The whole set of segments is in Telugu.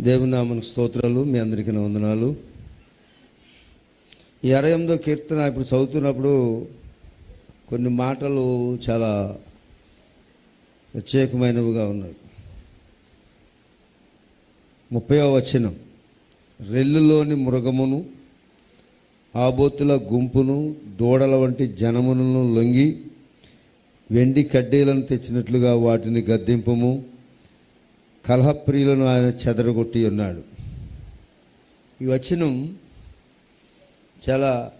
దేవునామన స్తోత్రాలు మీ అందరికీ వందనాలు. ఈ అరయంలో కీర్తన ఇప్పుడు చదువుతున్నప్పుడు కొన్ని మాటలు చాలా ప్రత్యేకమైనవిగా ఉన్నాయి. ముప్పయో వచనం. రెల్లులోని మృగమును ఆబోతుల గుంపును దూడల వంటి జనములను లొంగి వెండి కడ్డీలను తెచ్చినట్లుగా వాటిని గద్దింపము. కలహప్రియులను ఆయన చెదరగొట్టి ఉన్నాడు. ఈ వచనం చాలా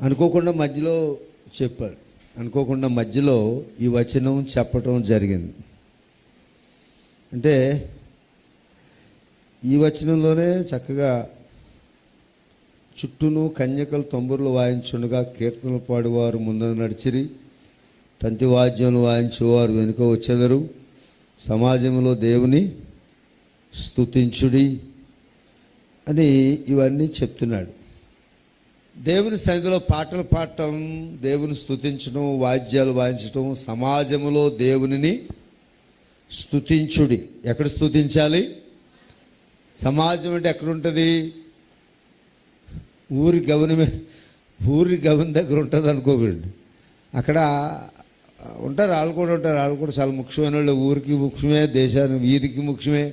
అనుకోకుండా మధ్యలో చెప్పాడు. అనుకోకుండా మధ్యలో ఈ వచనం చెప్పటం జరిగింది. అంటే ఈ వచనంలోనే చక్కగా చుట్టూను కన్యకలు తొంబురులు వాయించుండగా కీర్తనలు పాడువారు ముందు నడిచిరి తంతి వాద్యములు వాయించేవారు వెనుక వచ్చెదరు. సమాజంలో దేవుని స్తుతించుడి అని ఇవన్నీ చెప్తున్నాడు. దేవుని సన్నిధిలో పాటలు పాడటం దేవుని స్థుతించడం వాద్యాలు వాయించడం సమాజంలో దేవునిని స్తుతించుడి. ఎక్కడ స్థుతించాలి సమాజం అంటే ఎక్కడ ఉంటుంది? ఊరి గవని మీద ఊరి గవని దగ్గర ఉంటుంది అనుకోకండి. అక్కడ ఉంటారు వాళ్ళు కూడా ఉంటారు వాళ్ళు కూడా చాలా ముఖ్యమైన వాళ్ళు. ఊరికి ముఖ్యమే దేశానికి వీధికి ముఖ్యమే.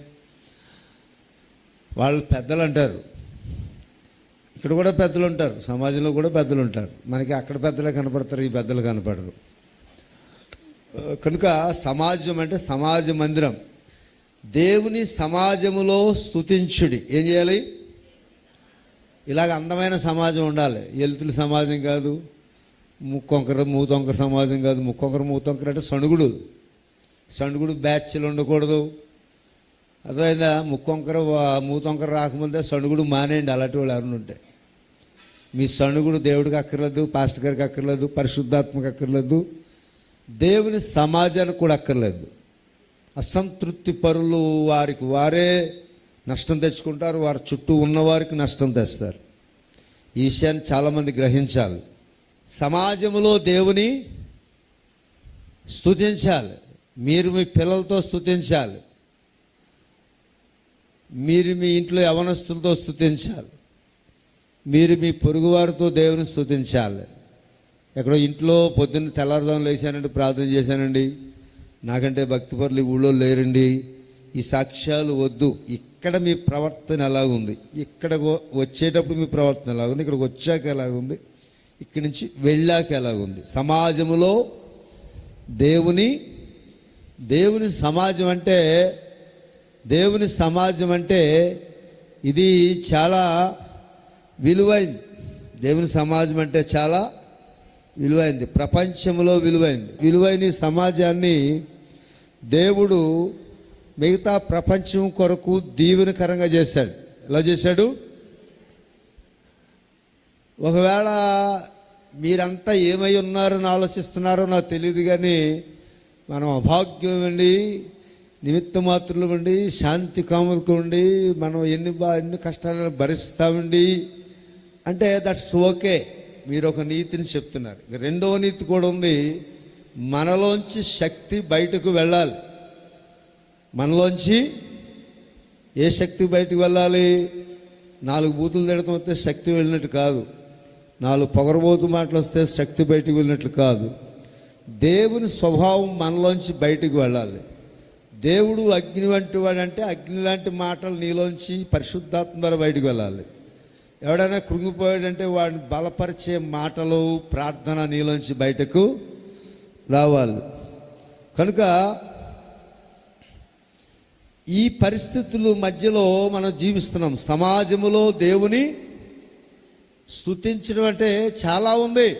వాళ్ళు పెద్దలు అంటారు. ఇక్కడ కూడా పెద్దలు ఉంటారు సమాజంలో కూడా పెద్దలు ఉంటారు. మనకి అక్కడ పెద్దలే కనపడతారు ఈ పెద్దలు కనపడరు. కనుక సమాజం అంటే సమాజ మందిరం. దేవుని సమాజములో స్తుతించుడి. ఏం చేయాలి? ఇలాగ అందమైన సమాజం ఉండాలి. ఎలుతుల సమాజం కాదు. ముక్కొంకర మూతొంకర సమాజం కాదు. ముక్కొంకర మూతొంకర అంటే సణుగుడు. సణుగుడు బ్యాచ్లు ఉండకూడదు. అర్థమైందా? ముక్కొంకర వా- మూతొంకర రాకముందే సణుగుడు మానేయండి. అలాంటి వాళ్ళు ఎవరు ఉంటే. మీ సణుగుడు దేవుడికి అక్కర్లేదు పాస్టర్ గారికి అక్కర్లేదు పరిశుద్ధాత్మక అక్కర్లేదు. దేవుని సమాజానికి కూడా అక్కర్లేదు. అసంతృప్తి పరులు వారికి వారే నష్టం తెచ్చుకుంటారు. వారి చుట్టూ ఉన్నవారికి నష్టం తెస్తారు. ఈ విషయాన్ని చాలామంది గ్రహించాలి. సమాజంలో దేవుని స్థుతించాలి మీరు మీ పిల్లలతో స్థుతించాలి మీరు మీ ఇంట్లో యవనస్తులతో స్థుతించాలి మీరు మీ పొరుగువారితో దేవుని స్థుతించాలి ఎక్కడో ఇంట్లో పొద్దున్న తెల్లారుదాం లేచానండి ప్రార్థన చేశానండి. నాకంటే భక్తిపరులు ఊళ్ళో లేరండి. ఈ సాక్ష్యాలు వద్దు. ఇక్కడ మీ ప్రవర్తన ఎలాగుంది? ఇక్కడ వచ్చేటప్పుడు మీ ప్రవర్తన ఎలాగుంది? ఇక్కడికి వచ్చాక ఎలాగుంది? ఇక్కడి నుంచి వెళ్ళాక ఎలాగుంది? సమాజంలో దేవుని దేవుని సమాజం అంటే దేవుని సమాజం అంటే ఇది చాలా విలువైంది. దేవుని సమాజం అంటే చాలా విలువైంది. ప్రపంచంలో విలువైంది. విలువైన సమాజాన్ని దేవుడు మిగతా ప్రపంచం కొరకు దీవెనకరంగా చేశాడు. ఎలా చేశాడు? ఒకవేళ మీరంతా ఏమై ఉన్నారని ఆలోచిస్తున్నారో నాకు తెలియదు కానీ మనం అభాగ్యం అండి నిమిత్త మాత్రులు ఉండి శాంతి కాములకు ఉండి మనం ఎన్ని బా ఎన్ని కష్టాలను భరిస్తామండి? అంటే దట్స్ ఓకే. మీరు ఒక నీతిని చెప్తున్నారు. రెండవ నీతి కూడా ఉంది. మనలోంచి శక్తి బయటకు వెళ్ళాలి. మనలోంచి ఏ శక్తి బయటకు వెళ్ళాలి? నాలుగు బూతులు తిడతాం వస్తే శక్తి వెళ్ళినట్టు కాదు. నాలుగు పొగరబోతు మాటలు వస్తే శక్తి బయటకు వెళ్ళినట్లు కాదు. దేవుని స్వభావం మనలోంచి బయటకు వెళ్ళాలి. దేవుడు అగ్ని వంటి వాడంటే అగ్ని లాంటి మాటలు నీలోంచి పరిశుద్ధాత్మ ద్వారా బయటకు వెళ్ళాలి. ఎవడైనా కృంగిపోయాడంటే వాడిని బలపరిచే మాటలు ప్రార్థన నీలోంచి బయటకు రావాలి. కనుక ఈ పరిస్థితుల మధ్యలో మనం జీవిస్తున్నాం. సమాజములో దేవుని స్తుతించడం అంటే చాలా ఉంది.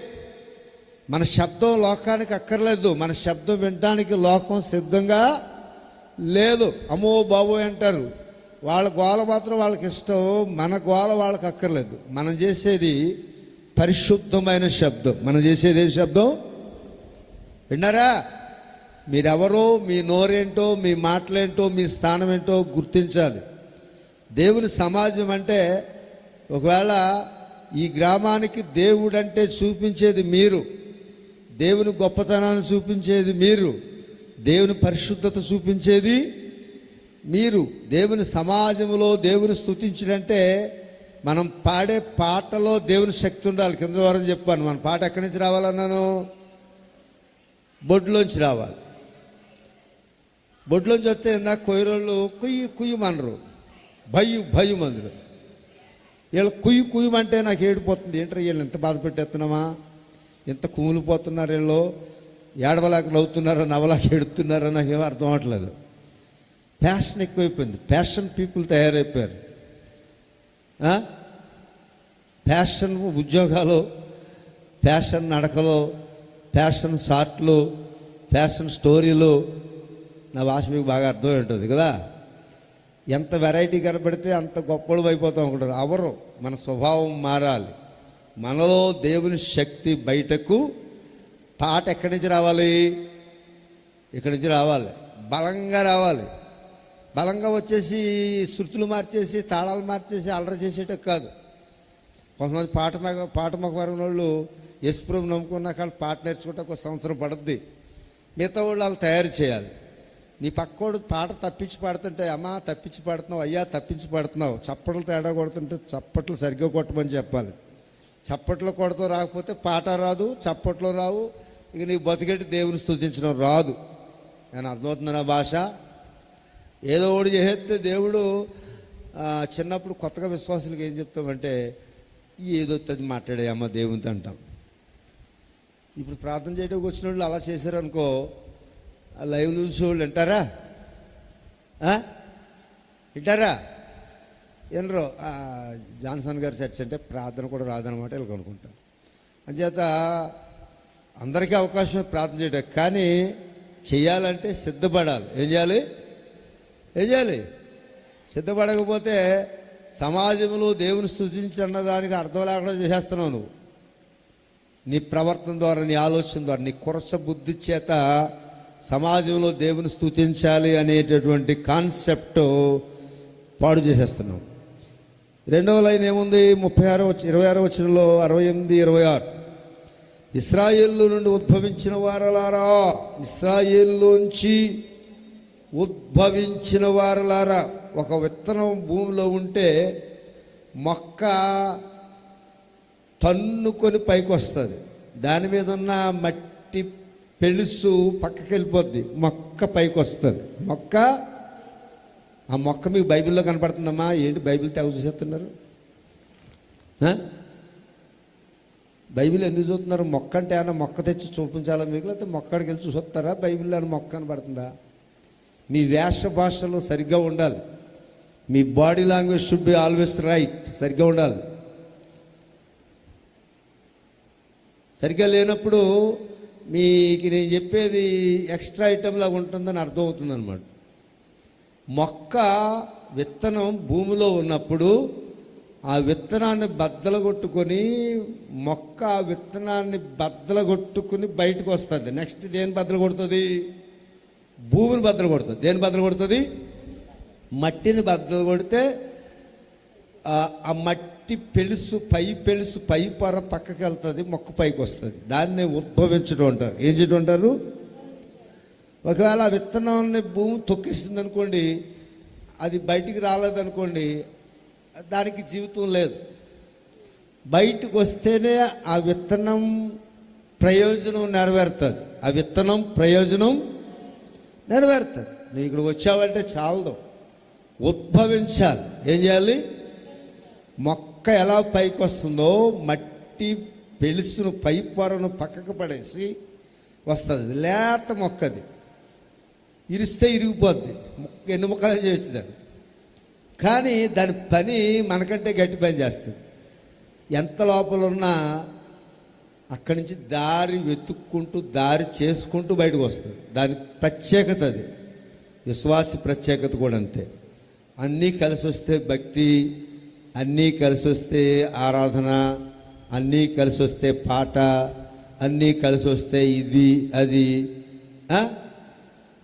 మన శబ్దం లోకానికి అక్కర్లేదు. మన శబ్దం వినడానికి లోకం సిద్ధంగా లేదు. అమ్మో బాబోయ్ అంటారు. వాళ్ళ గోల మాత్రం వాళ్ళకి ఇష్టం. మన గోల వాళ్ళకి అక్కర్లేదు. మనం చేసేది పరిశుద్ధమైన శబ్దం. మనం చేసేది ఏం శబ్దం? విన్నారా? మీరెవరో మీ నోరేంటో మీ మాటలేంటో మీ స్థానం ఏంటో గుర్తించాలి. దేవుని సమాజం అంటే ఒకవేళ ఈ గ్రామానికి దేవుడు అంటే చూపించేది మీరు. దేవుని గొప్పతనాన్ని చూపించేది మీరు. దేవుని పరిశుద్ధత చూపించేది మీరు. దేవుని సమాజంలో దేవుని స్థుతించినంటే మనం పాడే పాటలో దేవుని శక్తి ఉండాలి. కింద వారం చెప్పాను. మన పాట ఎక్కడి నుంచి రావాలన్నాను? బొడ్లోంచి రావాలి. బొడ్లోంచి వస్తే ఇందాక కొయ్యరోళ్ళు కుయ్యి కుయ్యమనరు. భయు భయం మందురు. వీళ్ళు కుయ్యి కుయ్యమంటే నాకు ఏడిపోతుంది. ఏంటో వీళ్ళు ఎంత బాధ పెట్టేస్తున్నామా ఎంత కుమిలిపోతున్నారు వీళ్ళు. ఏడవలాక నవ్వుతున్నారో నవ్వలాక ఏడుతున్నారో నాకేమో అర్థం అవట్లేదు ప్యాషన్ ఎక్కువైపోయింది. ప్యాషన్ పీపుల్ తయారైపోయారు. ప్యాషన్ ఉద్యోగాలు ప్యాషన్ నడకలు ప్యాషన్ షార్ట్లు ఫ్యాషన్ స్టోరీలు నా భాష మీకు బాగా అర్థమై ఉంటుంది కదా? ఎంత వెరైటీ కనబడితే అంత గొప్పలు అయిపోతాం అనుకుంటారు. అవరు. మన స్వభావం మారాలి. మనలో దేవుని శక్తి బయటకు పాట ఎక్కడి నుంచి రావాలి? ఇక్కడి నుంచి రావాలి. బలంగా రావాలి. బలంగా వచ్చేసి శృతులు మార్చేసి తాళాలు మార్చేసి అల్లరి చేసేట కాదు. కొంతమంది పాట మగ పాట మగవరం వాళ్ళు యశ్ప్రభు నమ్ముకున్నాక వాళ్ళు పాట నేర్చుకుంటే ఒక సంవత్సరం పడుద్ది. మిగతా వాళ్ళు వాళ్ళు తయారు చేయాలి. నీ పక్కోడు పాట తప్పించి పాడుతుంటే అమ్మా తప్పించి పాడుతున్నావు అయ్యా తప్పించి పాడుతున్నావు. చప్పట్లు తేడా కొడుతుంటే చప్పట్లు సరిగ్గా కొట్టమని చెప్పాలి. చప్పట్లు కొడతా రాకపోతే పాట రాదు చప్పట్లు రావు. ఇక నీ బతికెట్టి దేవుని స్థుతించడం రాదు. నేను అర్థమవుతుంది నా భాష? ఏదో ఒకటి చేస్తే దేవుడు చిన్నప్పుడు కొత్తగా విశ్వాసులకు ఏం చెప్తామంటే ఏదో అది మాట్లాడే అమ్మ దేవునితో అంటాం. ఇప్పుడు ప్రార్థన చేయడానికి వచ్చిన వాళ్ళు అలా చేశారనుకో లైవ్ న్యూస్ వాళ్ళు అంటారా వింటారా? వినరు జాన్సన్ గారి చర్చ్ అంటే ప్రార్థన కూడా రాదనమాట వీళ్ళు అనుకుంటాం అంచేత అందరికీ అవకాశం ప్రార్థన చేయడం కానీ చేయాలంటే సిద్ధపడాలి. ఏం చేయాలి? ఏం చేయాలి? సిద్ధపడకపోతే సమాజంలో దేవుని స్థుతించన్న దానికి అర్థం లేకుండా చేసేస్తున్నావు నువ్వు. నీ ప్రవర్తన ద్వారా నీ ఆలోచన ద్వారా నీ కొరస బుద్ధి చేత సమాజంలో దేవుని స్థుతించాలి అనేటటువంటి కాన్సెప్ట్ పాడు చేసేస్తున్నాం. రెండవ లైన్ ఏముంది? ముప్పై ఆరో ఇరవై ఆరో వచ్చినలో అరవై ఎనిమిది ఇరవై ఆరు. ఇస్రాయేల్లో నుండి ఉద్భవించిన వారలారా ఇస్రాయేల్లోంచి ఉద్భవించిన వారలారా ఒక విత్తనం భూమిలో ఉంటే మొక్క తన్నుకొని పైకి వస్తుంది దాని మీద ఉన్న మట్టి పెళ్ళుసు పక్కకి వెళ్ళిపోద్ది. మొక్క పైకి వస్తుంది. మొక్క ఆ మొక్క మీకు బైబిల్లో కనపడుతుందమ్మా. ఏంటి బైబిల్ తెగ చూసేస్తున్నారు? బైబిల్ ఎందుకు చూస్తున్నారు? మొక్క అంటే ఏమైనా మొక్క తెచ్చి చూపించాలా మీకు? లేకపోతే మొక్కడికి వెళ్ళి చూసొస్తారా? బైబిల్లో ఏమైనా మొక్క కనపడుతుందా? మీ వేష భాషలో సరిగ్గా ఉండాలి. మీ body language should be always right సరిగ్గా ఉండాలి. సరిగ్గా లేనప్పుడు మీకు నేను చెప్పేది ఎక్స్ట్రా ఐటెంలాగా ఉంటుందని అర్థం అవుతుంది అనమాట మొక్క విత్తనం భూమిలో ఉన్నప్పుడు ఆ విత్తనాన్ని బద్దలగొట్టుకొని మొక్క ఆ విత్తనాన్ని బద్దలగొట్టుకుని బయటకు వస్తుంది. నెక్స్ట్ దేని బద్దలు కొడుతుంది? భూమిని బద్దలు కొడుతుంది. దేని బద్దలు కొడుతుంది? మట్టిని బద్దలు కొడితే ఆ మట్టి మట్టి పెలుసు పై పెలుసు పై పొర పక్కకి వెళ్తుంది మొక్క పైకి వస్తుంది. దాన్ని ఉద్భవించడం అంటారు. ఏం చేయడం అంటారు? ఒకవేళ ఆ విత్తనాన్ని భూమి తొక్కిస్తుంది అనుకోండి అది బయటికి రాలేదనుకోండి దానికి జీవితం లేదు. బయటకు వస్తేనే ఆ విత్తనం ప్రయోజనం నెరవేరుతుంది. ఆ విత్తనం ప్రయోజనం నెరవేరుతుంది. నువ్వు ఇక్కడికి వచ్చావంటే చాలదు. ఉద్భవించాలి. ఏం చేయాలి? మొక్క మొక్క ఎలా పైకి వస్తుందో మట్టి పెలుసును పై పొరను పక్కకు పడేసి వస్తుంది. లేత మొక్కది. ఇరిస్తే ఇరిగిపోద్ది. మొక్క ఎన్ని మొక్కలు చేయొచ్చు దాన్ని. కానీ దాని పని మనకంటే గట్టి పని చేస్తుంది. ఎంత లోపల ఉన్నా అక్కడి నుంచి దారి వెతుక్కుంటూ దారి చేసుకుంటూ బయటకు వస్తుంది. దాని ప్రత్యేకత అది. విశ్వాస ప్రత్యేకత కూడా అంతే. అన్నీ కలిసి వస్తే భక్తి అన్నీ కలిసి వస్తే ఆరాధన అన్నీ కలిసి వస్తే పాట అన్నీ కలిసి వస్తే ఇది అది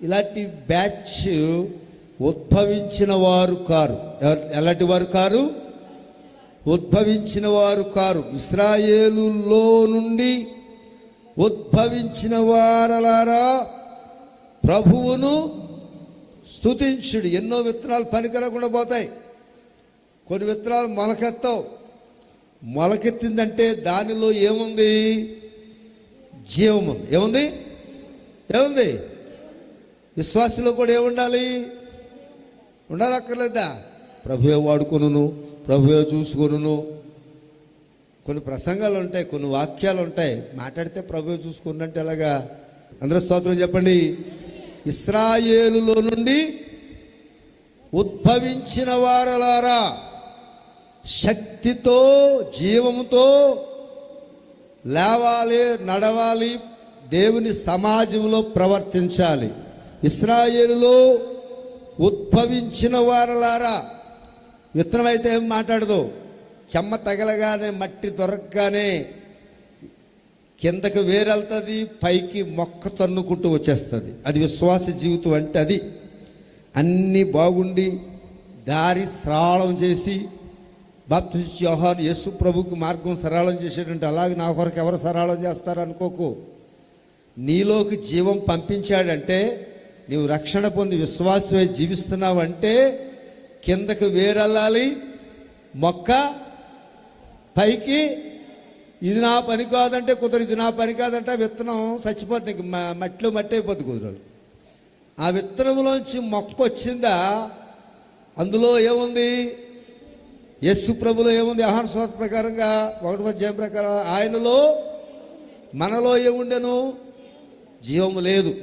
ఇలాంటి బ్యాచ్ ఉద్భవించిన వారు కారు ఎలాంటి వారు కారు? ఉద్భవించిన వారు కారు. ఇస్రాయేలులో నుండి ఉద్భవించిన వారలారా ప్రభువును స్థుతించుడు ఎన్నో విత్తనాలు పనికిరకుండా పోతాయి. కొన్ని విత్తనాలు మొలకెత్తావు. మొలకెత్తిందంటే దానిలో ఏముంది? జీవం ఉంది ఏముంది? ఏముంది? విశ్వాసంలో కూడా ఏముండాలి? ఉండాలి అక్కర్లేదా ప్రభువే వాడుకొను ప్రభువే చూసుకొను కొన్ని ప్రసంగాలు ఉంటాయి కొన్ని వాక్యాలు ఉంటాయి మాట్లాడితే ప్రభువే చూసుకున్నంటే ఎలాగా? అందరూ స్తోత్రం చెప్పండి. ఇస్రాయేలులో నుండి ఉద్భవించిన వారలారా. శక్తితో జీవముతో లేవాలి నడవాలి దేవుని సమాజంలో ప్రవర్తించాలి. ఇస్రాయేలులో ఉద్భవించిన వారలారా విత్తనం అయితే ఏం మాట్లాడదు? చెమ్మ తగలగానే మట్టి దొరకగానే కిందకి వేరెళ్తుంది పైకి మొక్క తన్నుకుంటూ వచ్చేస్తుంది. అది విశ్వాస జీవితం అంటే అది. అన్నీ బాగుండి దారి స్రాళం చేసి బాప్తిస్ట్ యోహాన్ యేసు ప్రభుకి మార్గం సరళం చేసేటంటే అలాగే నా కొరకు ఎవరు సరళం చేస్తారు అనుకోకు. నీలోకి జీవం పంపించాడంటే నీవు రక్షణ పొంది విశ్వాసమే జీవిస్తున్నావు అంటే కిందకి వేరెళ్ళాలి మొక్క పైకి. ఇది నా పని కాదంటే కుదరు ఇది నా పని కాదంటే విత్తనం చచ్చిపోతుంది ఇంక మట్టిలో మట్టి అయిపోద్ది కుదరదు. ఆ విత్తనంలోంచి మొక్క వచ్చిందా? అందులో ఏముంది? యస్సు ప్రభులో ఏముంది? ఆహార స్వాత ప్రకారంగా ఒకటి మధ్యాయం ప్రకారం ఆయనలో మనలో ఏముండెను? జీవము లేదు.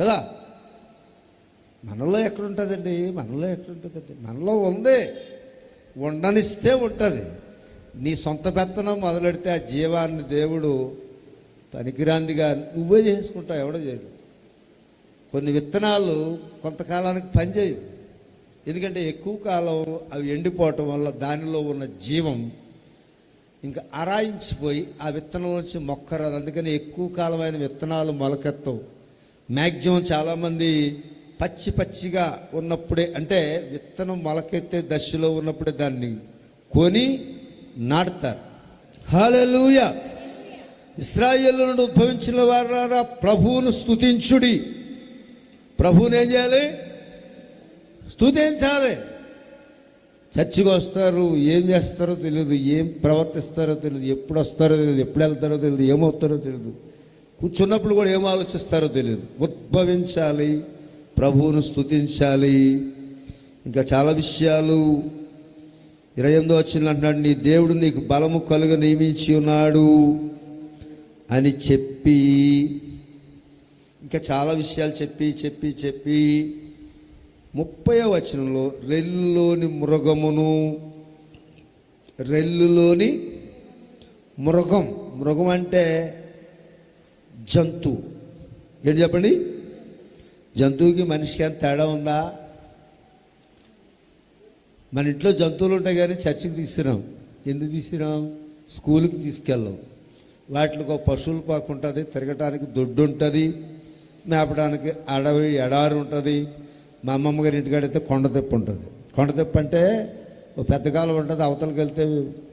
కదా? మనలో ఎక్కడుంటుందండి? మనలో ఎక్కడుంటుందండి? మనలో ఉంది. ఉండనిస్తే ఉంటుంది. నీ సొంత పెత్తనం మొదలెడితే ఆ జీవాన్ని దేవుడు పనికిరాందిగా నువ్వే చేసుకుంటావు ఎవడో చేయడు. కొన్ని విత్తనాలు కొంతకాలానికి పనిచేయవు. ఎందుకంటే ఎక్కువ కాలం అవి ఎండిపోవటం వల్ల దానిలో ఉన్న జీవం ఇంకా అరాయించిపోయి ఆ విత్తనం నుంచి మొక్క రాదు అందుకని ఎక్కువ కాలమైన విత్తనాలు మొలకెత్తవు. మ్యాక్సిమం చాలామంది పచ్చి పచ్చిగా ఉన్నప్పుడే అంటే విత్తనం మొలకెత్తే దశలో ఉన్నప్పుడే దాన్ని కొని నాటుతారు. హాలెలూయ ఇస్రాయేల్ నుండి ఉద్భవించిన వారా ప్రభువును స్తుతించుడి. ప్రభువుని ఏం చేయాలి? స్తుతించాలి చర్చికి వస్తారు ఏం చేస్తారో తెలియదు ఏం ప్రవర్తిస్తారో తెలియదు ఎప్పుడు వస్తారో తెలియదు ఎప్పుడు వెళ్తారో తెలియదు ఏమవుతారో తెలియదు కూర్చున్నప్పుడు కూడా ఏం ఆలోచిస్తారో తెలియదు ఉద్భవించాలి ప్రభువును స్తుతించాలి ఇంకా చాలా విషయాలు. ఇరవై ఎనిమిదో వచ్చిన అంటున్నాడు నీ దేవుడు నీకు బలము కలుగ నియమించి ఉన్నాడు అని చెప్పి ఇంకా చాలా విషయాలు చెప్పి చెప్పి చెప్పి ముప్పై వచనంలో రెల్లులోని మృగమును రెల్లులోని మృగం మృగం అంటే జంతువు ఏంటి చెప్పండి? జంతువుకి మనిషికి ఎంత తేడా ఉందా? మన ఇంట్లో జంతువులు ఉంటాయి కానీ చర్చికి తీసుకురాం. ఎందుకు తీసుకురాం? స్కూల్కి తీసుకెళ్ళాం. వాటికి ఒక పశువుల పాకు ఉంటుంది తిరగటానికి దొడ్డు ఉంటుంది మేపడానికి అడవి ఎడారి ఉంటుంది మా అమ్మమ్మ గారి ఇంటికాడ అయితే కొండ తెప్పు ఉంటుంది. కొండ తెప్పు అంటే ఓ పెద్ద కాలం ఉంటుంది. అవతలకి వెళ్తే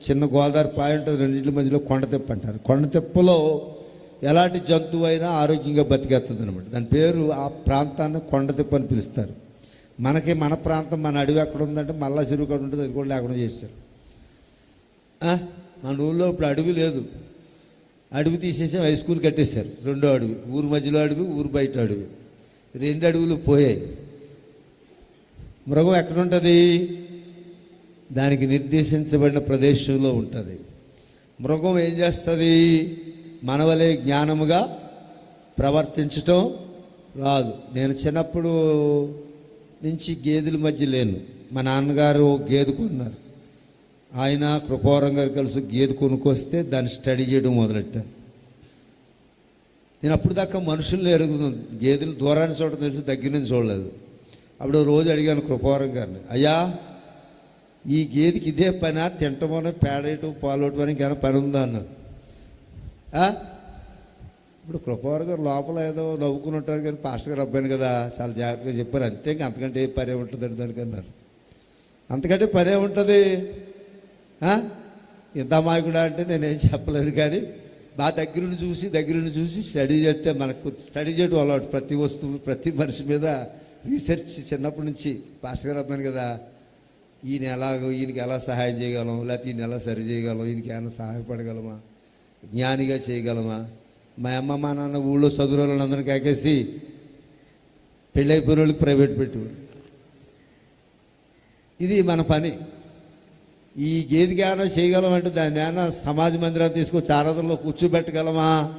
చిన్న గోదావరి పాయ ఉంటుంది. రెండింటి మధ్యలో కొండ తెప్పు అంటారు. కొండ తెప్పులో ఎలాంటి జంతువు అయినా ఆరోగ్యంగా బతికేస్తుంది అనమాట దాని పేరు ఆ ప్రాంతాన్ని కొండ తెప్పు అని పిలుస్తారు. మనకి మన ప్రాంతం మన అడవి ఎక్కడ ఉందంటే మళ్ళా చెరువు కాడ ఉంటుంది. అది కూడా లేకుండా చేస్తారు. మన ఊళ్ళో ఇప్పుడు అడవి లేదు. అడవి తీసేసి హై స్కూల్ కట్టేశారు. రెండో అడవి. ఊరు మధ్యలో అడవి ఊరు బయట అడవి. రెండు అడవులు పోయాయి. మృగం ఎక్కడుంటుంది? దానికి నిర్దేశించబడిన ప్రదేశంలో ఉంటుంది. మృగం ఏం చేస్తుంది? మనవలే జ్ఞానముగా ప్రవర్తించటం రాదు. నేను చిన్నప్పుడు నుంచి గేదెల మధ్య లేను. మా నాన్నగారు గేదె కొన్నారు. ఆయన కృపారం గారు కలిసి గేదె కొనుక్కొస్తే దాన్ని స్టడీ చేయడం మొదలెట్టాను నేను అప్పుడు దాకా మనుషుల్ని ఎరుగుతున్నాను గేదెలు దూరాన్ని చూడటం తెలిసి దగ్గర నుంచి చూడలేదు. అప్పుడు రోజు అడిగాను కృపవరం గారిని అయ్యా ఈ గేదెకి ఇదే పని? తింటమోనో పేడేయటం పాలోటం అని కానీ పని ఉందా? అన్నాను. ఇప్పుడు కృపవరం గారు లోపల ఏదో నవ్వుకుని ఉంటారు కానీ పాస్టర్ గారు అబ్బాయిని కదా చాలా జాగ్రత్తగా చెప్పారు. అంతే ఇంకా అంతకంటే ఏ పనే ఉంటుందండి దానికి? అన్నారు. అంతకంటే పనే ఉంటుంది. ఇంత అమాయకుడా? అంటే నేనేం చెప్పలేను కానీ నా దగ్గరుండి చూసి దగ్గరుండి చూసి స్టడీ చేస్తే మనకు స్టడీ చేయడం అలవాటు. ప్రతి వస్తువు ప్రతి మనిషి మీద రీసెర్చ్ చిన్నప్పటి నుంచి పాస్టర్ గారు అన్నాను కదా ఈయన ఎలాగో ఈయనకి ఎలా సహాయం చేయగలం లేకపోతే ఈయన ఎలా సరి చేయగలం ఈయనకి ఏమైనా సహాయపడగలమా జ్ఞానిగా చేయగలమా? మా అమ్మ మా నాన్న ఊళ్ళో చదువు వాళ్ళందరినీ కాకేసి పెళ్ళైపోయిన వాళ్ళకి ప్రైవేట్ పెట్టు ఇది మన పని. ఈ గేదికి ఏమైనా చేయగలమంటే దాన్ని ఏమైనా సమాజ మందిరాన్ని తీసుకొచ్చి ఆరాధనలో కూర్చోబెట్టగలమా?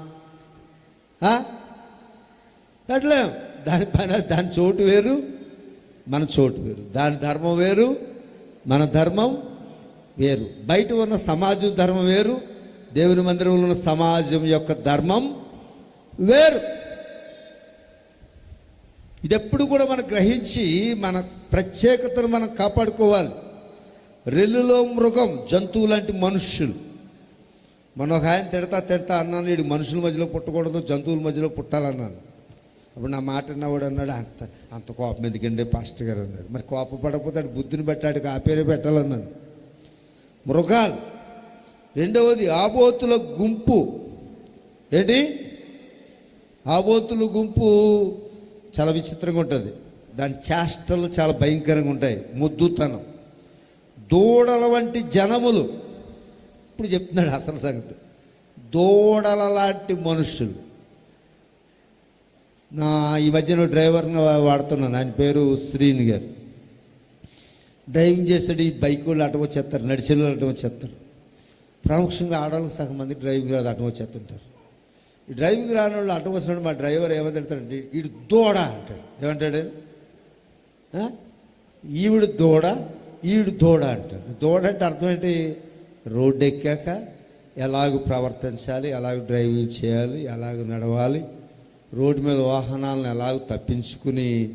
పెట్టలేము దాని పైన దాని చోటు వేరు మన చోటు వేరు. దాని ధర్మం వేరు మన ధర్మం వేరు. బయట ఉన్న సమాజం ధర్మం వేరు దేవుని మందిరంలో ఉన్న సమాజం యొక్క ధర్మం వేరు. ఇది ఎప్పుడు కూడా మనం గ్రహించి మన ప్రత్యేకతను మనం కాపాడుకోవాలి. రెల్లులో మృగం జంతువు లాంటి మనుషులు. మనం ఒక ఆయన తిడతా తిడతా అన్నాను వీడు మనుషుల మధ్యలో పుట్టకూడదు జంతువుల మధ్యలో పుట్టాలన్నాను. అప్పుడు నా మాట అన్నవాడు అన్నాడు. అంత అంత కోపం ఎందుకండి పాస్టర్ గారు అన్నాడు. మరి కోపం పడకపోతే బుద్ధిని పెట్టాడు ఆ పేరే పెట్టాలన్నాను మృగాలు రెండవది ఆబోతుల గుంపు. ఏంటి? ఆబోతుల గుంపు చాలా విచిత్రంగా ఉంటుంది. దాని చేష్టలు చాలా భయంకరంగా ఉంటాయి. ముద్దుతనం. దూడల వంటి జనములు. ఇప్పుడు చెప్తున్నాడు అసలు సంగతి. దూడల లాంటి మనుషులు. నా ఈ మధ్యన డ్రైవర్ని వాడుతున్నాను. ఆయన పేరు శ్రీని గారు. డ్రైవింగ్ చేస్తాడు ఈ బైక్ వాళ్ళు అటు వచ్చేస్తారు నడిచిన వాళ్ళు అటు వచ్చేస్తారు ప్రాముఖ్యంగా ఆడవాళ్ళకి సగం మంది డ్రైవింగ్ రాదు అటు వచ్చేస్తుంటారు ఈ డ్రైవింగ్ రాని వాళ్ళు అటు వచ్చినప్పుడు మా డ్రైవర్ ఏమంటాడంటే ఈడు దూడ అంటాడు. ఏమంటాడు? ఈవిడు దూడ ఈడు దూడ అంటాడు. దూడ అంటే అర్థం ఏంటి? రోడ్డు ఎక్కాక ఎలాగ ప్రవర్తించాలి ఎలాగ డ్రైవింగ్ చేయాలి ఎలాగ నడవాలి రోడ్డు మీద వాహనాలను ఎలాగో తప్పించుకుని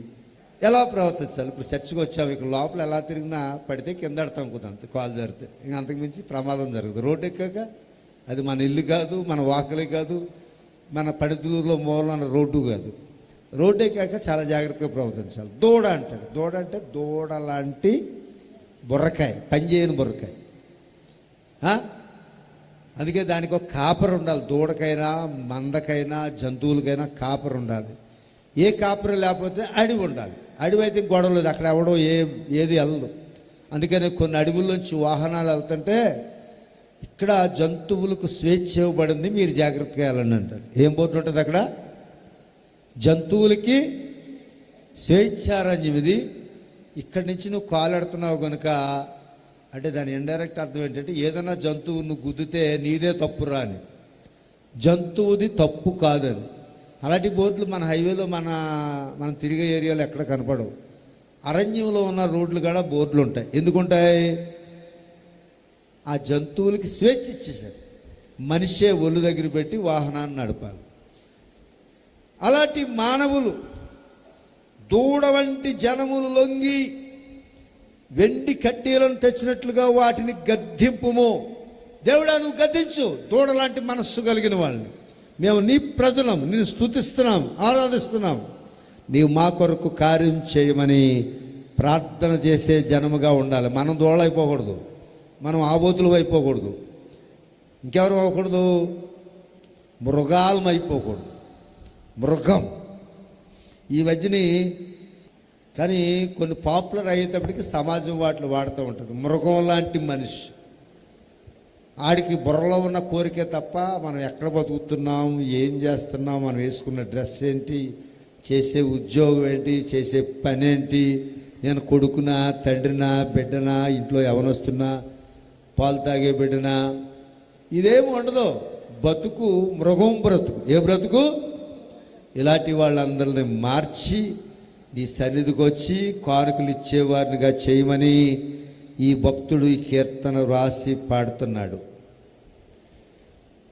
ఎలా ప్రవర్తించాలి? ఇప్పుడు చర్చికి వచ్చాము ఇక్కడ లోపల ఎలా తిరిగినా పడితే కింద పడతాం కొంత కాలు జరిగితే ఇంకా అంతకుమించి ప్రమాదం జరుగుతుంది రోడ్డు ఎక్కాక అది మన ఇల్లు కాదు మన వాకలే కాదు మన పడితులలో మూలన రోడ్డు కాదు. రోడ్డు ఎక్కాక చాలా జాగ్రత్తగా ప్రవర్తించాలి. దూడ అంటాడు దూడ అంటే దూడ లాంటి బుర్రకాయ పనిచేయని బుర్రకాయ. అందుకే దానికి ఒక కాపర్ ఉండాలి. దూడకైనా మందకైనా జంతువులకైనా కాపర్ ఉండాలి. ఏ కాపర్ లేకపోతే అడవి ఉండాలి. అడవి అయితే గొడవ లేదు. అక్కడ ఎవడో ఏ ఏది వెళ్ళదు. అందుకని కొన్ని అడవుల్లోంచి వాహనాలు వెళ్తుంటే ఇక్కడ జంతువులకు స్వేచ్ఛ ఇవ్వబడింది. మీరు జాగ్రత్తగా వెళ్ళండి అంటారు. ఏం బోర్డు ఉంటుంది అక్కడ? జంతువులకి స్వేచ్ఛారణ్యం ఇది ఇక్కడి నుంచి నువ్వు కాలెడుతున్నావు కనుక అంటే దాని ఇండైరెక్ట్ అర్థం ఏంటంటే ఏదైనా జంతువును గుద్దితే నీదే తప్పురా అని. జంతువుది తప్పు కాదని. అలాంటి బోర్డులు మన హైవేలో మన మనం తిరిగే ఏరియాలో ఎక్కడ కనపడవు. అరణ్యంలో ఉన్న రోడ్లు కూడా బోర్డులు ఉంటాయి. ఎందుకుంటాయి? ఆ జంతువులకి స్వేచ్ఛ ఇచ్చేసారు మనిషే ఒళ్ళు దగ్గర పెట్టి వాహనాన్ని నడపాలి. అలాంటి మానవులు దూడ వంటి జనములు లొంగి వెండి కడ్డీలను తెచ్చినట్లుగా వాటిని గద్దింపుము. దేవుడా నువ్వు గద్దించు. దూడలాంటి మనస్సు కలిగిన వాళ్ళని. మేము నీ ప్రజలం నిన్ను స్తుతిస్తున్నాం ఆరాధిస్తున్నాం. నీవు మా కొరకు కార్యం చేయమని ప్రార్థన చేసే జనముగా ఉండాలి. మనం దూడలైపోకూడదు. మనం ఆబోతులు అయిపోకూడదు. ఇంకెవరు అవ్వకూడదు మృగాలం అయిపోకూడదు మృగం. ఈ మధ్యని కానీ కొన్ని పాపులర్ అయ్యేటప్పటికి సమాజం వాటిని వాడుతూ ఉంటుంది. మృగం లాంటి మనిషి. ఆడికి బుర్రలో ఉన్న కోరికే తప్ప మనం ఎక్కడ బతుకుతున్నాం ఏం చేస్తున్నాం మనం వేసుకున్న డ్రెస్ ఏంటి చేసే ఉద్యోగం ఏంటి చేసే పని ఏంటి నేను కొడుకునా తండ్రినా బిడ్డనా ఇంట్లో ఎవనొస్తున్నా పాలు తాగే బిడ్డనా ఇదేమి ఉండదు. బతుకు మృగం బ్రతుకు. ఏ బ్రతుకు? ఇలాంటి వాళ్ళందరిని మార్చి నీ సన్నిధికి వచ్చి కానుకలు ఇచ్చేవారినిగా చేయమని ఈ భక్తుడు ఈ కీర్తన రాసి పాడుతున్నాడు.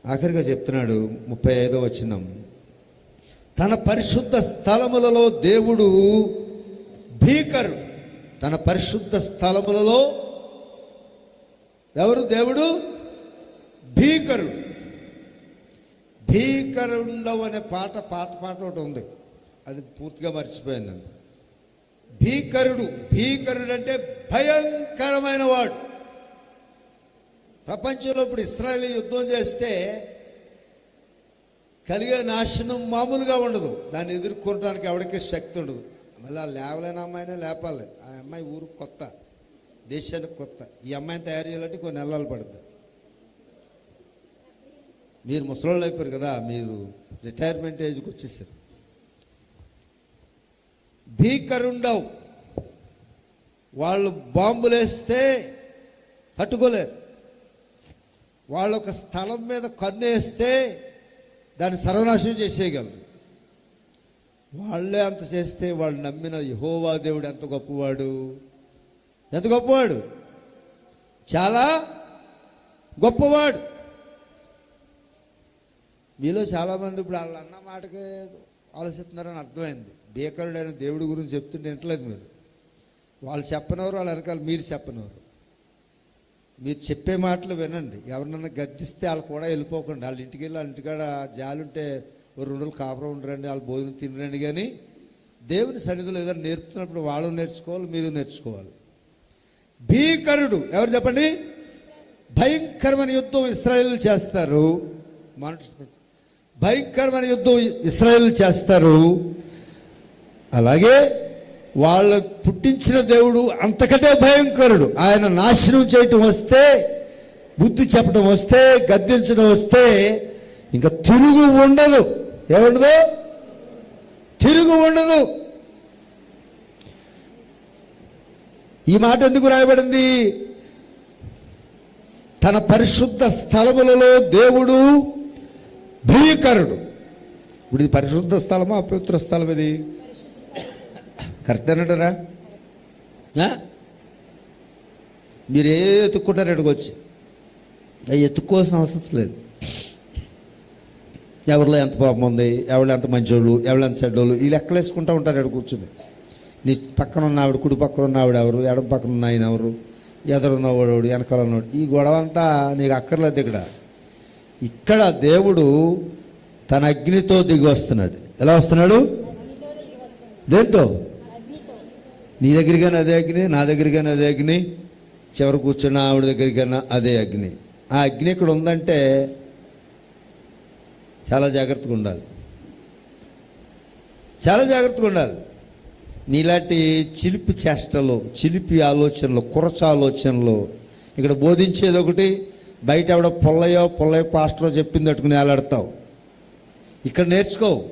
ఆఖరిగా చెప్తున్నాడు ముప్పై ఐదో వచనం. తన పరిశుద్ధ స్థలములలో దేవుడు భీకరు. తన పరిశుద్ధ స్థలములలో ఎవరు దేవుడు? భీకరుడు. భీకరుండవు అనే పాట పాత పాట ఒకటి ఉంది. అది పూర్తిగా మర్చిపోయింది భీకరుడు భీకరుడు అంటే భయంకరమైన వాడు. ప్రపంచంలో ఇప్పుడు ఇస్రాయల్ యుద్ధం చేస్తే కలిగే నాశనం మామూలుగా ఉండదు. దాన్ని ఎదుర్కొనడానికి ఎవరికి శక్తి ఉండదు. మళ్ళీ ఆ లేవలేని అమ్మాయినే లేపాలి. ఆ అమ్మాయి ఊరు కొత్త దేశానికి కొత్త. ఈ అమ్మాయిని తయారు చేయాలంటే కొన్ని నెలలు పడుతుంది మీరు ముసలోళ్ళు అయిపోయారు కదా మీరు రిటైర్మెంట్ ఏజ్కి వచ్చేసారు. భీకరుండవు. వాళ్ళు బాంబులేస్తే తట్టుకోలేరు. వాళ్ళు ఒక స్థలం మీద కన్ను వేస్తే దాన్ని సర్వనాశనం చేసేయగలరు. వాళ్ళే అంత చేస్తే వాళ్ళు నమ్మిన యహోవా దేవుడు ఎంత గొప్పవాడు? ఎంత గొప్పవాడు? చాలా గొప్పవాడు. మీలో చాలామంది ఇప్పుడు వాళ్ళు అన్న మాటకే ఆలోచిస్తున్నారని అర్థమైంది. భీకరుడైన దేవుడి గురించి చెప్తుంటే వింటలేదు మీరు. వాళ్ళు చెప్పనవరు వాళ్ళు వెనకాల మీరు చెప్పనవరు. మీరు చెప్పే మాటలు వినండి. ఎవరినన్నా గద్దిస్తే వాళ్ళు కూడా వెళ్ళిపోకండి. వాళ్ళ ఇంటికి వెళ్ళి వాళ్ళ ఇంటికాడ జాలుంటే ఓ రెండు రోజులు కాపురం ఉండరండి వాళ్ళు భోజనం తినరండి కానీ దేవుని సన్నిధిలో ఏదైనా నేర్పుతున్నప్పుడు వాళ్ళు నేర్చుకోవాలి మీరు నేర్చుకోవాలి. భీకరుడు ఎవరు చెప్పండి? భయంకరమైన యుద్ధం ఇస్రాయల్ చేస్తారు. మన భయంకరమైన యుద్ధం ఇస్రాయల్ చేస్తారు. అలాగే వాళ్ళ పుట్టించిన దేవుడు అంతకంటే భయంకరుడు. ఆయన నాశనం చేయటం వస్తే బుద్ధి చెప్పడం వస్తే గద్దించడం వస్తే ఇంకా తిరుగు ఉండదు. ఏముండదు? తిరుగు ఉండదు. ఈ మాట ఎందుకు రాయబడింది? తన పరిశుద్ధ స్థలములలో దేవుడు భీకరుడు. ఇప్పుడు ఇది పరిశుద్ధ స్థలమా అపవిత్ర స్థలం ఇది కరెక్ట్ అనటరా మీరు ఏ ఎత్తుక్కుంటారు ఇక్కడికి అవి ఎత్తుక్కోవాల్సిన అవసరం లేదు. ఎవరిలో ఎంత పాపం ఉంది ఎవరు ఎంత మంచోళ్ళు ఎవరు ఎంత చెడ్డోళ్ళు ఈ లెక్కలు వేసుకుంటూ ఉంటారు ఇక్కడ కూర్చుని. నీ పక్కన ఉన్న ఆవిడ కుడి పక్కన ఉన్న ఆవిడ ఎవరు ఎడం పక్కన ఉన్న ఆయన ఎవరు ఎదరున్నవాడు వెనకాల ఉన్నవాడు ఈ గొడవ అంతా నీకు అక్కర్లేదు ఇక్కడ. ఇక్కడ దేవుడు తన అగ్నితో దిగి వస్తున్నాడు. ఎలా వస్తున్నాడు? దేంతో? నీ దగ్గరికైనా అదే అగ్ని నా దగ్గరికైనా అదే అగ్ని చివరి కూర్చున్న ఆవిడ దగ్గరికైనా అదే అగ్ని. ఆ అగ్ని ఇక్కడ ఉందంటే చాలా జాగ్రత్తగా ఉండాలి. చాలా జాగ్రత్తగా ఉండాలి. నీలాంటి చిలిపి చేష్టలు చిలిపి ఆలోచనలు కురచ ఆలోచనలు ఇక్కడ బోధించేది ఒకటి బయట ఆవిడ పొల్లయో పొల్లయో పాస్టరో చెప్పింది అట్టుకుని వేలాడతావు ఇక్కడ నేర్చుకో.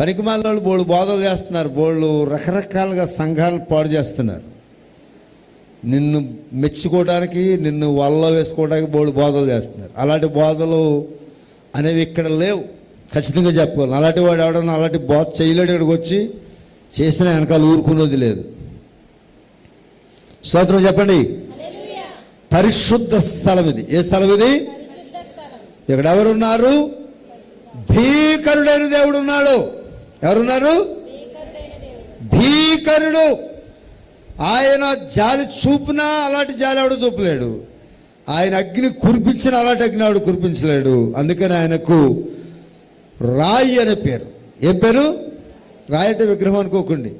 పనికిమాల వాళ్ళు బోళ్ళు బోధలు చేస్తున్నారు. బోళ్ళు రకరకాలుగా సంఘాలను పాడు చేస్తున్నారు. నిన్ను మెచ్చుకోవడానికి నిన్ను వల్ల వేసుకోవడానికి బోళ్ళు బోధలు చేస్తున్నారు. అలాంటి బోధలు అనేవి ఇక్కడ లేవు. ఖచ్చితంగా చెప్పుకోవాలి. అలాంటి వాడు ఎవడన్నా అలాంటి బోధ చేయలేడు ఇక్కడికి వచ్చి చేసిన వెనకాల ఊరుకున్నది లేదు. స్తోత్రం చెప్పండి. పరిశుద్ధ స్థలం ఇది. ఏ స్థలం ఇది? ఇక్కడ ఎవరున్నారు? భీకరుడైన దేవుడు ఉన్నాడు. ఎవరున్నారు? భీకరుడు. ఆయన జాలి చూపినా అలాంటి జాలి ఆవిడ చూపలేడు. ఆయన అగ్ని కురిపించిన అలాంటి అగ్ని ఆవిడ కురిపించలేడు. అందుకని ఆయనకు రాయి అనే పేరు. ఏం పేరు? రాయి అంటే విగ్రహం అనుకోకండి.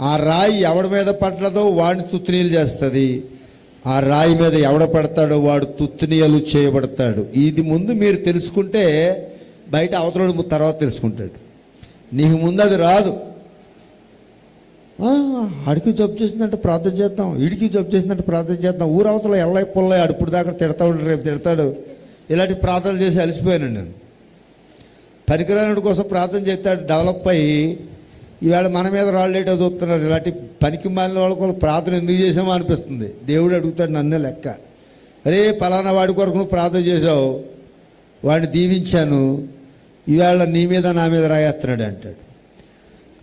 ఆ రాయి ఎవడి మీద పడ్డదో వాడిని తుత్తునీలు చేస్తుంది. ఆ రాయి మీద ఎవడ పడతాడో వాడు తుత్నీయలు చేయబడతాడు. ఇది ముందు మీరు తెలుసుకుంటే బయట అవతల తర్వాత తెలుసుకుంటాడు. నీకు ముందు అది రాదు. అడికి ఆడికి జబ్బు చేసిందంటే ప్రార్థన చేద్దాం ఇడికి జబ్బు చేసిందంటే ప్రార్థన చేద్దాం. ఊరవతల అవతల ఎల్లై పుల్లై అడుపుడు దాకా తిడతాడు రేపు తిడతాడు. ఇలాంటి ప్రార్థనలు చేసి అలసిపోయాను నేను. పనికిరానుడి కోసం ప్రార్థన చేస్తాడు డెవలప్ అయ్యి ఈవేళ మన మీద రాళ్ళేటో చూస్తున్నారు ఇలాంటి పనికి మాలిన వాళ్ళ ప్రార్థన ఎందుకు చేసామో అనిపిస్తుంది. దేవుడు అడుగుతాడు నన్నే లెక్క. అరే పలానా వాడి కొరకు నువ్వు ప్రార్థన చేసావు. వాడిని దీవించాను. ఈవేళ నీ మీద నా మీద రాయేస్తున్నాడు అంటాడు.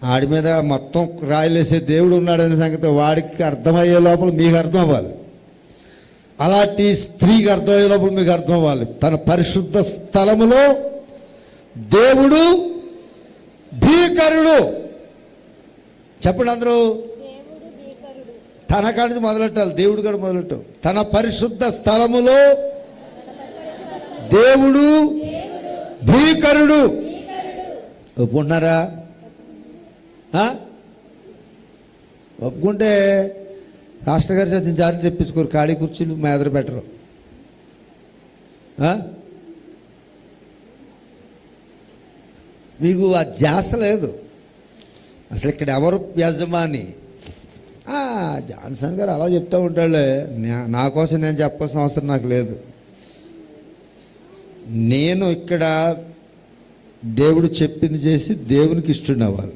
ఆడి మీద మొత్తం రాయలేసే దేవుడు ఉన్నాడనే సంగతి వాడికి అర్థమయ్యే లోపల మీకు అర్థం అవ్వాలి అలాంటి స్త్రీకి అర్థమయ్యే లోపల మీకు అర్థం అవ్వాలి తన పరిశుద్ధ స్థలములో దేవుడు భీకరుడు. చెప్పండి అందరూ. తన కాడి మొదలెట్టాలి? దేవుడు కూడా మొదలెట్టు. తన పరిశుద్ధ స్థలములో దేవుడు భీకరుడు. ఒప్పుకుంటున్నారా? ఒప్పుకుంటే రాష్ట్ర గారి చేత జాతి చెప్పించుకోరు ఖాళీ కుర్చీలు మా ఎదురు పెట్టరు. మీకు ఆ ధ్యాస లేదు. అసలు ఇక్కడ ఎవరు యజమాని? జాన్సన్ గారు అలా చెప్తూ ఉంటాడులే. నా కోసం నేను చెప్పాల్సిన అవసరం నాకు లేదు. నేను ఇక్కడ దేవుడు చెప్పింది చేసి దేవునికి ఇష్టం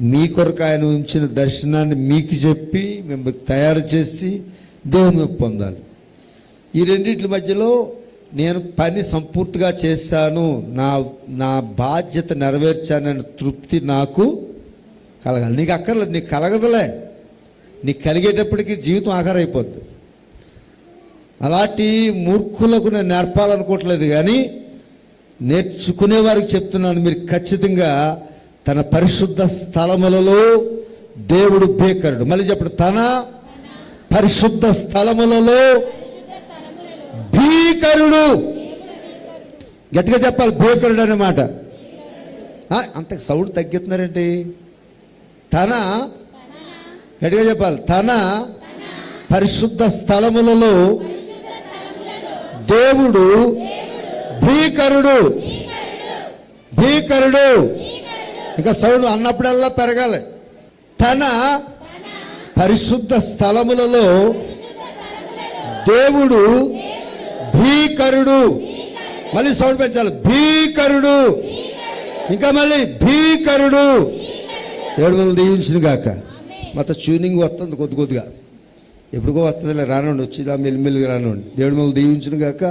మీ కొరకు ఆయన ఉంచిన దర్శనాన్ని మీకు చెప్పి మిమ్మల్ని తయారు చేసి దేవుని పొందాలి. ఈ రెండింటి మధ్యలో నేను పని సంపూర్తిగా చేశాను. నా నా బాధ్యత నెరవేర్చానని తృప్తి నాకు కలగాలి. నీకు అక్కర్లేదు నీకు కలగదులే. నీకు కలిగేటప్పటికీ జీవితం ఆఖరైపోద్ది. అలాంటి మూర్ఖులకు నేను నేర్పాలనుకోవట్లేదు కానీ నేర్చుకునే వారికి చెప్తున్నాను. మీరు ఖచ్చితంగా తన పరిశుద్ధ స్థలములలో దేవుడు బేకరుడు మళ్ళీ చెప్పడు తన పరిశుద్ధ స్థలములలో భీకరుడు. గట్టిగా చెప్పాలి భీకరుడు అన్నమాట అంత సౌండ్ తగ్గిస్తున్నారేంటి? తన గట్టిగా చెప్పాలి తన పరిశుద్ధ స్థలములలో దేవుడు భీకరుడు. భీకరుడు. ఇంకా సౌండ్ అన్నప్పుడల్లా పెరగాలి. తన పరిశుద్ధ స్థలములలో దేవుడు భీకరుడు. మళ్ళీ సౌండ్ పెంచాలి. భీకరుడు. ఇంకా మళ్ళీ భీకరుడు. ఏడు వందలు దీవించిన గాక మొత్తం ట్యూనింగ్ వస్తుంది కొద్ది కొద్దిగా. ఎప్పుడుకో వస్తుంది రానుండి వచ్చి ఇలా మెల్లిమెల్లిగా రానుండి దేవుడి మిమ్మల్ని దీవించిన గాక.